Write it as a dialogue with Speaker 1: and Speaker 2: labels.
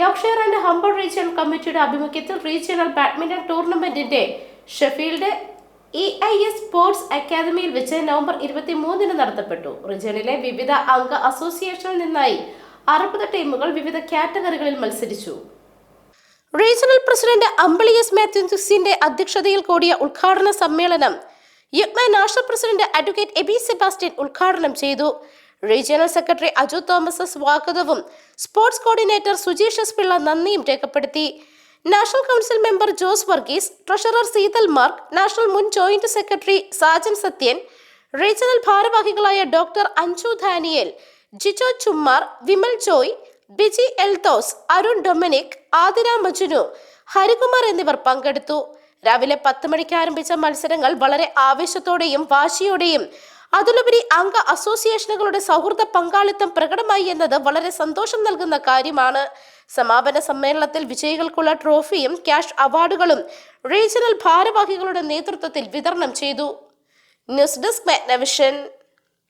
Speaker 1: Yorkshire and Humber regional കമ്മിറ്റിയുടെ ആഭിമുഖ്യത്തിൽ regional badminton ടൂർണമെന്റിന്റെ Sheffield E I S sports അക്കാദമിയിൽ വെച്ച് നവംബർ ഇരുപത്തി മൂന്നിന് നടത്തപ്പെട്ടു. റീജിയണിലെ വിവിധ അംഗ അസോസിയേഷനിൽ നിന്നായി അറുപത് ടീമുകൾ വിവിധ കാറ്റഗറികളിൽ മത്സരിച്ചു. റീജിയണൽ പ്രസിഡന്റ് അമ്പിളിയസ് മാത്യുസിന്റെ അധ്യക്ഷതയിൽ കൂടിയ ഉദ്ഘാടന സമ്മേളനം UUKMA national president advocate Abi Sebastian ഉദ്ഘാടനം ചെയ്തു. റീജിയണൽ സെക്രട്ടറി അജു തോമസ് സ്വാഗതവും sports coordinator Sujeesh S Pillai നന്ദിയും രേഖപ്പെടുത്തി. National council member Jose Varghese treasurer Seethal Mark national മുൻ joint secretary Sajan Sathyan regional ഭാരവാഹികളായ ഡോക്ടർ അഞ്ജു ധാനിയൽ ജിജോ ചുമ്മാർ വിമൽ ജോയ് ബിജി എൽതോസ് അരുൺ ഡൊമിനിക് ആതിര മജുനു ഹരികുമാർ എന്നിവർ പങ്കെടുത്തു. രാവിലെ പത്ത് മണിക്ക് ആരംഭിച്ച മത്സരങ്ങൾ വളരെ ആവേശത്തോടെയും വാശിയോടെയും അതിലുപരി അംഗ അസോസിയേഷനുകളുടെ സൗഹൃദ പങ്കാളിത്തം പ്രകടമായി എന്നത് വളരെ സന്തോഷം നൽകുന്ന കാര്യമാണ്. സമാപന സമ്മേളനത്തിൽ വിജയികൾക്കുള്ള ട്രോഫിയും ക്യാഷ് അവാർഡുകളും റീജിയണൽ ഭാരവാഹികളുടെ നേതൃത്വത്തിൽ വിതരണം ചെയ്തു. News desk Magnavision.